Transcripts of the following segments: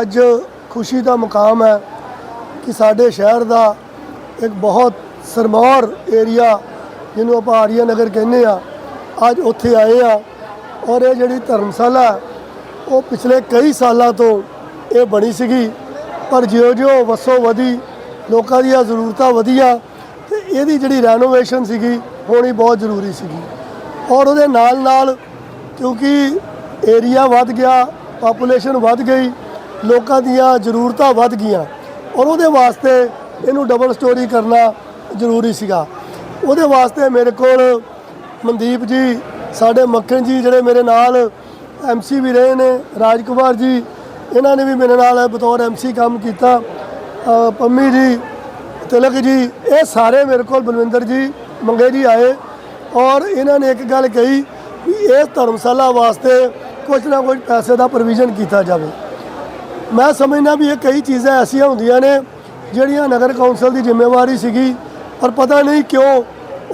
ਅੱਜ ਖੁਸ਼ੀ ਦਾ ਮੁਕਾਮ ਹੈ ਕਿ ਸਾਡੇ ਸ਼ਹਿਰ ਦਾ ਇੱਕ ਬਹੁਤ ਸਰਮੌਰ ਏਰੀਆ, ਜਿਹਨੂੰ ਆਪਾਂ ਆਰੀਆ ਨਗਰ ਕਹਿੰਦੇ ਆ ਅੱਜ ਉੱਥੇ ਆਏ ਆ ਔਰ ਇਹ ਜਿਹੜੀ ਧਰਮਸ਼ਾਲਾ ਉਹ ਪਿਛਲੇ ਕਈ ਸਾਲਾਂ ਤੋਂ ਇਹ ਬਣੀ ਸੀਗੀ। ਪਰ ਜਿਉਂ-ਜਿਉਂ ਵਸੋਂ ਵਧੀ, ਲੋਕਾਂ ਦੀਆਂ ਜ਼ਰੂਰਤਾਂ ਵਧੀਆਂ ਤੇ ਇਹਦੀ ਜਿਹੜੀ ਰੈਨੋਵੇਸ਼ਨ ਸੀਗੀ, ਹੋਣੀ ਬਹੁਤ ਜ਼ਰੂਰੀ ਸੀਗੀ। ਔਰ ਉਹਦੇ ਨਾਲ ਨਾਲ ਕਿਉਂਕਿ ਏਰੀਆ ਵੱਧ ਗਿਆ ਪਾਪੂਲੇਸ਼ਨ ਵੱਧ ਗਈ ਲੋਕਾਂ ਦੀਆਂ ਜ਼ਰੂਰਤਾਂ ਵੱਧ ਗਈਆਂ ਔਰ ਉਹਦੇ ਵਾਸਤੇ ਇਹਨੂੰ ਡਬਲ ਸਟੋਰੀ ਕਰਨਾ ਜ਼ਰੂਰੀ ਸੀਗਾ। ਉਹਦੇ ਵਾਸਤੇ ਮੇਰੇ ਕੋਲ ਮਨਦੀਪ ਜੀ, ਸਾਡੇ ਮੱਖਣ ਜੀ ਜਿਹੜੇ ਮੇਰੇ ਨਾਲ ਐਮਸੀ ਵੀ ਰਹੇ ਨੇ, ਰਾਜਕੁਮਾਰ ਜੀ, ਇਹਨਾਂ ਨੇ ਵੀ ਮੇਰੇ ਨਾਲ ਬਤੌਰ ਐਮਸੀ ਕੰਮ ਕੀਤਾ। ਪੰਮੀ ਜੀ, ਤਿਲਕ ਜੀ, ਇਹ ਸਾਰੇ ਮੇਰੇ ਕੋਲ ਬਲਵਿੰਦਰ ਜੀ ਮੰਗੇ ਜੀ ਆਏ ਔਰ ਇਹਨਾਂ ਨੇ ਇੱਕ ਗੱਲ ਕਹੀ ਵੀ ਇਸ ਧਰਮਸ਼ਾਲਾ ਵਾਸਤੇ ਕੁਝ ਨਾ ਕੁਝ ਪੈਸੇ ਦਾ ਪ੍ਰੋਵੀਜ਼ਨ ਕੀਤਾ ਜਾਵੇ। ਮੈਂ ਸਮਝਦਾ ਵੀ ਇਹ ਕਈ ਚੀਜ਼ਾਂ ਐਸੀਆਂ ਹੁੰਦੀਆਂ ਨੇ ਜਿਹੜੀਆਂ ਨਗਰ ਕੌਂਸਲ ਦੀ ਜ਼ਿੰਮੇਵਾਰੀ ਸੀਗੀ, ਪਰ ਪਤਾ ਨਹੀਂ ਕਿਉਂ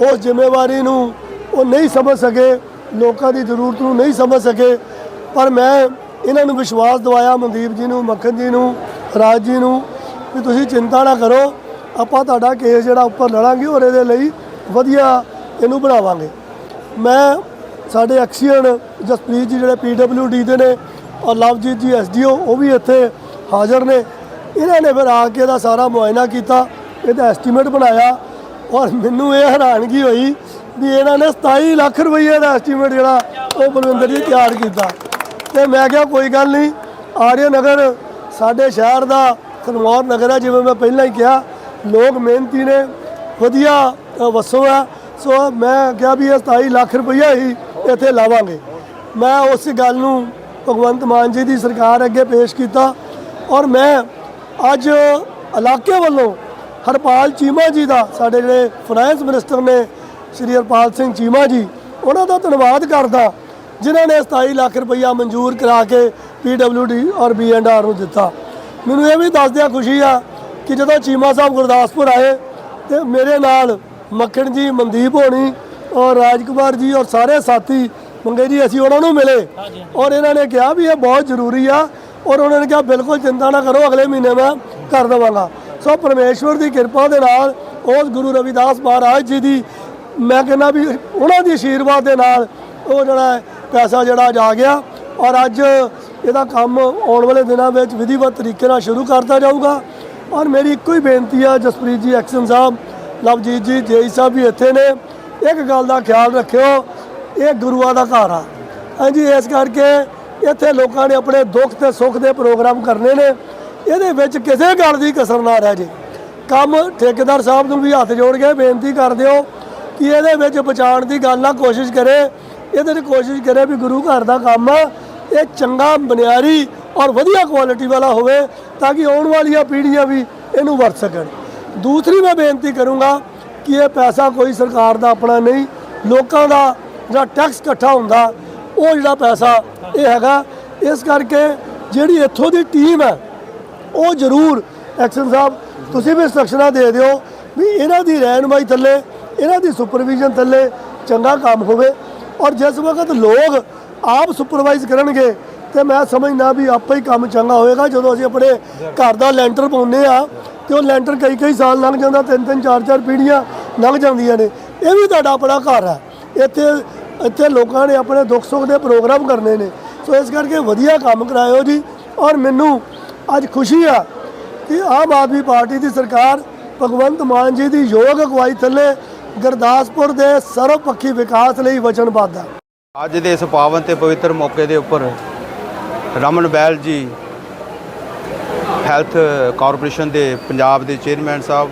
ਉਸ ਜ਼ਿੰਮੇਵਾਰੀ ਨੂੰ ਉਹ ਨਹੀਂ ਸਮਝ ਸਕੇ, ਲੋਕਾਂ ਦੀ ਜ਼ਰੂਰਤ ਨੂੰ ਨਹੀਂ ਸਮਝ ਸਕੇ। ਪਰ ਮੈਂ ਇਹਨਾਂ ਨੂੰ ਵਿਸ਼ਵਾਸ ਦਿਵਾਇਆ, ਮਨਦੀਪ ਜੀ ਨੂੰ, ਮੱਖਣ ਜੀ ਨੂੰ, ਰਾਜ ਜੀ ਨੂੰ, ਵੀ ਤੁਸੀਂ ਚਿੰਤਾ ਨਾ ਕਰੋ, ਆਪਾਂ ਤੁਹਾਡਾ ਕੇਸ ਜਿਹੜਾ ਉੱਪਰ ਲੜਾਂਗੇ, ਔਰ ਇਹਦੇ ਲਈ ਵਧੀਆ ਇਹਨੂੰ ਬਣਾਵਾਂਗੇ। ਮੈਂ, ਸਾਡੇ ਐਕਸੀਅਨ ਜਸਪ੍ਰੀਤ ਜੀ ਜਿਹੜੇ ਪੀਡਬਲਯੂਡੀ ਦੇ ਨੇ ਔਰ ਲਵਜੀਤ ਜੀ ਐਸਡੀਓ ਉਹ ਵੀ ਇੱਥੇ ਹਾਜ਼ਰ ਨੇ। ਇਹਨਾਂ ਨੇ ਫਿਰ ਆ ਕੇ ਇਹਦਾ ਸਾਰਾ ਮੁਆਇਨਾ ਕੀਤਾ ਇਹਦਾ ਐਸਟੀਮੇਟ ਬਣਾਇਆ। ਔਰ ਮੈਨੂੰ ਇਹ ਹੈਰਾਨਗੀ ਹੋਈ ਵੀ ਇਹਨਾਂ ਨੇ 27 ਲੱਖ ਰੁਪਏ ਦਾ ਐਸਟੀਮੇਟ ਜਿਹੜਾ ਉਹ ਬਲਵਿੰਦਰ ਜੀ ਤਿਆਰ ਕੀਤਾ। ਤੇ ਮੈਂ ਕਿਹਾ ਕੋਈ ਗੱਲ ਨਹੀਂ ਆਰਿਆ ਨਗਰ ਸਾਡੇ ਸ਼ਹਿਰ ਦਾ ਖਨਮੌਰ ਨਗਰ ਹੈ ਜਿਵੇਂ ਮੈਂ ਪਹਿਲਾਂ ਹੀ ਕਿਹਾ ਲੋਕ ਮਿਹਨਤੀ ਨੇ ਵਧੀਆ ਅ, ਵਸੋਂ ਹੈ। ਸੋ ਮੈਂ ਕਿਹਾ ਵੀ ਇਹ 27 ਲੱਖ ਰੁਪਈਆ ਹੀ ਇੱਥੇ ਲਾਵਾਂਗੇ। ਮੈਂ ਉਸ ਗੱਲ ਨੂੰ ਭਗਵੰਤ ਮਾਨ ਜੀ ਦੀ ਸਰਕਾਰ ਅੱਗੇ ਪੇਸ਼ ਕੀਤਾ ਔਰ ਮੈਂ ਅੱਜ ਇਲਾਕੇ ਵੱਲੋਂ ਹਰਪਾਲ ਚੀਮਾ ਜੀ ਦਾ, ਸਾਡੇ ਜਿਹੜੇ ਫਾਈਨੈਂਸ ਮਿਨਿਸਟਰ ਨੇ ਸ਼੍ਰੀ ਹਰਪਾਲ ਸਿੰਘ ਚੀਮਾ ਜੀ, ਉਹਨਾਂ ਦਾ ਧੰਨਵਾਦ ਕਰਦਾ, ਜਿਨ੍ਹਾਂ ਨੇ 27 ਲੱਖ ਰੁਪਈਆ ਮਨਜ਼ੂਰ ਕਰਾ ਕੇ ਪੀਡਬਲਯੂਡੀ ਔਰ ਬੀਐਨਆਰ ਨੂੰ ਦਿੱਤਾ। ਮੈਨੂੰ ਇਹ ਵੀ ਦੱਸਦਿਆਂ ਖੁਸ਼ੀ ਆ ਕਿ ਜਦੋਂ ਚੀਮਾ ਸਾਹਿਬ ਗੁਰਦਾਸਪੁਰ ਆਏ ਤੇ ਮੇਰੇ ਨਾਲ ਮੱਖਣ ਜੀ ਮਨਦੀਪ ਹੋਣੀ ਔਰ ਰਾਜਕੁਮਾਰ ਜੀ ਔਰ ਸਾਰੇ ਸਾਥੀ ਮੰਗੇ ਜੀ ਅਸੀਂ ਉਹਨਾਂ ਨੂੰ ਮਿਲੇ। ਔਰ ਇਹਨਾਂ ਨੇ ਕਿਹਾ ਵੀ ਇਹ ਬਹੁਤ ਜ਼ਰੂਰੀ ਆ ਔਰ ਉਹਨਾਂ ਨੇ ਕਿਹਾ ਬਿਲਕੁਲ ਚਿੰਤਾ ਨਾ ਕਰੋ ਅਗਲੇ ਮਹੀਨੇ ਮੈਂ ਕਰ ਦੇਵਾਂਗਾ। ਸੋ ਪਰਮੇਸ਼ਵਰ ਦੀ ਕਿਰਪਾ ਦੇ ਨਾਲ ਉਸ ਗੁਰੂ ਰਵਿਦਾਸ ਮਹਾਰਾਜ ਜੀ ਦੀ ਮੈਂ ਕਹਿੰਦਾ ਵੀ ਉਹਨਾਂ ਦੀ ਆਸ਼ੀਰਵਾਦ ਦੇ ਨਾਲ ਉਹ ਜਿਹੜਾ ਪੈਸਾ ਜਿਹੜਾ ਜਾ ਗਿਆ। ਔਰ ਅੱਜ ਇਹਦਾ ਕੰਮ ਆਉਣ ਵਾਲੇ ਦਿਨਾਂ ਵਿੱਚ ਵਿਧੀਵਤ ਤਰੀਕੇ ਨਾਲ ਸ਼ੁਰੂ ਕਰਤਾ ਜਾਊਗਾ। ਔਰ ਮੇਰੀ ਇੱਕੋ ਹੀ ਬੇਨਤੀ ਆ ਜਸਪ੍ਰੀਤ ਜੀ ਐਕਸ਼ਨ ਸਾਹਿਬ ਲਵਜੀਤ ਜੀ ਜੇਈ ਸਾਹਿਬ ਵੀ ਇੱਥੇ ਨੇ। ਇੱਕ ਗੱਲ ਦਾ ਖਿਆਲ ਰੱਖਿਓ ਇਹ ਗੁਰੂਆਂ ਦਾ ਘਰ ਆ। ਹਾਂਜੀ, ਇਸ ਕਰਕੇ ਇੱਥੇ ਲੋਕਾਂ ਨੇ ਆਪਣੇ ਦੁੱਖ ਤੇ ਸੁੱਖ ਦੇ ਪ੍ਰੋਗਰਾਮ ਕਰਨੇ ਨੇ। ਇਹਦੇ ਵਿੱਚ ਕਿਸੇ ਗੱਲ ਦੀ ਕਸਰ ਨਾ ਰਹਿ ਜੇ। ਕੰਮ ਠੇਕੇਦਾਰ ਸਾਹਿਬ ਨੂੰ ਵੀ ਹੱਥ ਜੋੜ ਕੇ ਬੇਨਤੀ ਕਰ ਦਿਓ ਕਿ ਇਹਦੇ ਵਿੱਚ ਬਚਾਉਣ ਦੀ ਗੱਲ ਨਾ ਕੋਸ਼ਿਸ਼ ਕਰੇ। ਇਹਦੇ 'ਚ ਕੋਸ਼ਿਸ਼ ਕਰੇ ਵੀ ਗੁਰੂ ਘਰ ਦਾ ਕੰਮ ਆ, ਇਹ ਚੰਗਾ ਬਨਿਆਰੀ ਔਰ ਵਧੀਆ ਕੁਆਲਿਟੀ ਵਾਲਾ ਹੋਵੇ ਤਾਂ ਕਿ ਆਉਣ ਵਾਲੀਆਂ ਪੀੜ੍ਹੀਆਂ ਵੀ ਇਹਨੂੰ ਵਰਤ ਸਕਣ। ਦੂਸਰੀ ਮੈਂ ਬੇਨਤੀ ਕਰੂੰਗਾ ਕਿ ਇਹ ਪੈਸਾ ਕੋਈ ਸਰਕਾਰ ਦਾ ਆਪਣਾ ਨਹੀਂ, ਲੋਕਾਂ ਦਾ ਜਿਹੜਾ ਟੈਕਸ ਇਕੱਠਾ ਹੁੰਦਾ, ਉਹ ਜਿਹੜਾ ਪੈਸਾ ਇਹ ਹੈਗਾ, ਇਸ ਕਰਕੇ ਜਿਹੜੀ ਇੱਥੋਂ ਦੀ ਟੀਮ ਹੈ, ਉਹ ਜ਼ਰੂਰ ਐਕਸ਼ਨ ਸਾਹਿਬ, ਤੁਸੀਂ ਵੀ ਇੰਸਟਰਕਸ਼ਨਾਂ ਦੇ ਦਿਓ ਵੀ ਇਹਨਾਂ ਦੀ ਰਹਿਨਮਾਈ ਥੱਲੇ, ਇਹਨਾਂ ਦੀ ਸੁਪਰਵਿਜ਼ਨ ਥੱਲੇ ਚੰਗਾ ਕੰਮ ਹੋਵੇ ਔਰ ਜਿਸ ਵਕਤ ਲੋਕ ਆਪ ਸੁਪਰਵਾਈਜ਼ ਕਰਨਗੇ, ਤੇ ਮੈਂ ਸਮਝਦਾ ਵੀ ਆਪੇ ਹੀ ਕੰਮ ਚੰਗਾ ਹੋਏਗਾ। ਜਦੋਂ ਅਸੀਂ ਆਪਣੇ ਘਰ ਦਾ ਲੈਂਟਰ ਪਾਉਂਦੇ ਆ ਤੇ ਉਹ ਲੈਂਟਰ ਕਈ ਕਈ ਸਾਲ ਲੰਘ ਜਾਂਦਾ ਤਿੰਨ ਤਿੰਨ ਚਾਰ ਚਾਰ ਪੀੜ੍ਹੀਆਂ ਲੰਘ ਜਾਂਦੀਆਂ ਨੇ। ਇਹ ਵੀ ਤੁਹਾਡਾ ਆਪਣਾ ਘਰ ਹੈ। ਇੱਥੇ ਇੱਥੇ ਲੋਕਾਂ ਨੇ ਆਪਣੇ ਦੁੱਖ ਸੁੱਖ ਦੇ ਪ੍ਰੋਗਰਾਮ ਕਰਨੇ ਨੇ। ਸੋ ਇਸ ਕਰਕੇ ਵਧੀਆ ਕੰਮ ਕਰਾਇਓ ਜੀ। ਔਰ ਮੈਨੂੰ ਅੱਜ ਖੁਸ਼ੀ ਆ ਕਿ ਆਮ ਆਦਮੀ ਪਾਰਟੀ ਦੀ ਸਰਕਾਰ ਭਗਵੰਤ ਮਾਨ ਜੀ ਦੀ ਯੋਗ ਅਗਵਾਈ ਥੱਲੇ ਗੁਰਦਾਸਪੁਰ ਦੇ ਸਰਵਪੱਖੀ ਵਿਕਾਸ ਲਈ ਵਚਨਬੱਧ ਆ। ਅੱਜ ਦੇ ਇਸ ਪਾਵਨ ਤੇ ਪਵਿੱਤਰ ਮੌਕੇ ਦੇ ਉੱਪਰ ਰਮਨ ਬੈਲ ਜੀ ਹੈਲਥ ਕਾਰਪੋਰੇਸ਼ਨ ਦੇ ਪੰਜਾਬ ਦੇ ਚੇਅਰਮੈਨ ਸਾਹਿਬ।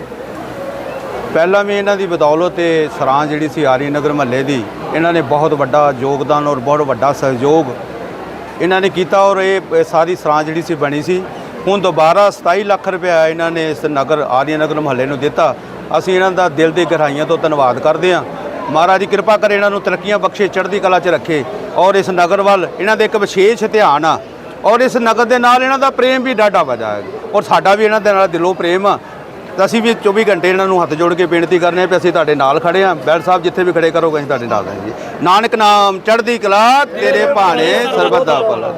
ਪਹਿਲਾਂ ਵੀ ਇਹਨਾਂ ਦੀ ਬਦੌਲਤ ਤੇ ਸਰਾਂ ਜਿਹੜੀ ਸੀ ਆਰੀ ਨਗਰ ਮਹੱਲੇ ਦੀ ਇਹਨਾਂ ਨੇ ਬਹੁਤ ਵੱਡਾ ਯੋਗਦਾਨ ਔਰ ਬਹੁਤ ਵੱਡਾ ਸਹਿਯੋਗ ਇਹਨਾਂ ਨੇ ਕੀਤਾ ਔਰ ਇਹ ਸਾਰੀ ਸਰਾਂ ਜਿਹੜੀ ਸੀ ਬਣੀ ਸੀ। ਹੁਣ ਦੁਬਾਰਾ 27 ਲੱਖ ਰੁਪਇਆ ਇਹਨਾਂ ਨੇ ਇਸ ਨਗਰ, ਆਰੀਆ ਨਗਰ ਮਹੱਲੇ ਨੂੰ ਦਿੱਤਾ। ਅਸੀਂ ਇਹਨਾਂ ਦਾ ਦਿਲ ਦੀ ਗਹਿਰਾਈਆਂ ਤੋਂ ਧੰਨਵਾਦ ਕਰਦੇ ਹਾਂ। ਮਹਾਰਾਜ ਦੀ ਕਿਰਪਾ ਕਰੇ ਇਹਨਾਂ ਨੂੰ ਤਰੱਕੀਆਂ ਬਖਸ਼ੇ, ਚੜ੍ਹਦੀ ਕਲਾ 'ਚ ਰੱਖੇ ਔਰ ਇਸ ਨਗਰ ਵੱਲ ਇਹਨਾਂ ਦੇ ਇੱਕ ਵਿਸ਼ੇਸ਼ ਧਿਆਨ ਆ। ਔਰ ਇਸ ਨਗਰ ਦੇ ਨਾਲ ਇਹਨਾਂ ਦਾ ਪ੍ਰੇਮ ਵੀ ਡਾਢਾ ਵਜਾ ਔਰ ਸਾਡਾ ਵੀ ਇਹਨਾਂ ਦੇ ਨਾਲ ਦਿਲੋਂ ਪ੍ਰੇਮ ਆ। ਤਾਂ ਅਸੀਂ ਵੀ 24 ਘੰਟੇ ਇਹਨਾਂ ਨੂੰ ਹੱਥ ਜੋੜ ਕੇ ਬੇਨਤੀ ਕਰਨੇ ਆ ਵੀ ਅਸੀਂ ਤੁਹਾਡੇ ਨਾਲ ਖੜੇ ਆ। ਬੈਲ ਸਾਹਿਬ ਜਿੱਥੇ ਵੀ ਖੜੇ ਕਰੋਗੇ ਅਸੀਂ ਤੁਹਾਡੇ ਨਾਲ ਹਾਂ ਜੀ ਨਾਨਕ ਨਾਮ ਚੜ੍ਹਦੀ ਕਲਾ ਤੇਰੇ ਭਾਣੇ ਸਰਬੱਤ ਦਾ ਭਲਾ